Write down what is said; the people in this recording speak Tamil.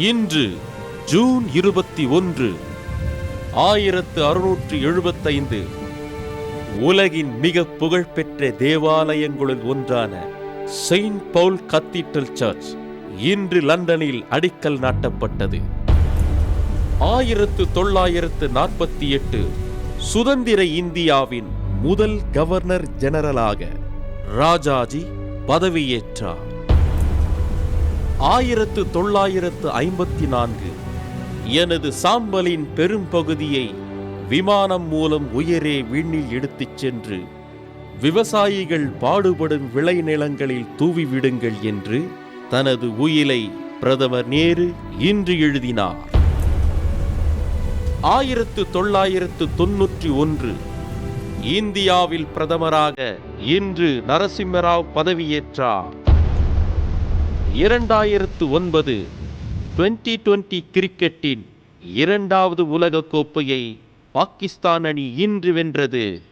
இன்று ஜூன் இருபத்தி ஒன்று ஆயிரத்து அறுநூற்று எழுபத்தைந்து உலகின் மிக புகழ்பெற்ற தேவாலயங்களுள் ஒன்றான செயின்ட் பவுல் கத்தீட்ரல் சர்ச் இன்று லண்டனில் அடிக்கல் நாட்டப்பட்டது. ஆயிரத்து தொள்ளாயிரத்து நாற்பத்தி எட்டு சுதந்திர இந்தியாவின் முதல் கவர்னர் ஜெனரலாக ராஜாஜி பதவியேற்றார். ஆயிரத்து தொள்ளாயிரத்து ஐம்பத்தி நான்கு. எனது சாம்பலின் பெரும்பகுதியை விமானம் மூலம் உயரே விண்ணில் எடுத்துச் சென்று விவசாயிகள் பாடுபடும் விளைநிலங்களில் தூவிவிடுங்கள் என்று தனது உயிலை பிரதமர் நேரு இன்று எழுதினார். ஆயிரத்து தொள்ளாயிரத்து தொன்னூற்றி ஒன்று. இந்தியாவில் பிரதமராக இன்று நரசிம்மராவ் பதவியேற்றார். இரண்டாயிரத்து ஒன்பது டுவெண்டி டுவெண்டி கிரிக்கெட்டின் இரண்டாவது உலகக் கோப்பையை பாகிஸ்தான் அணி இன்று வென்றது.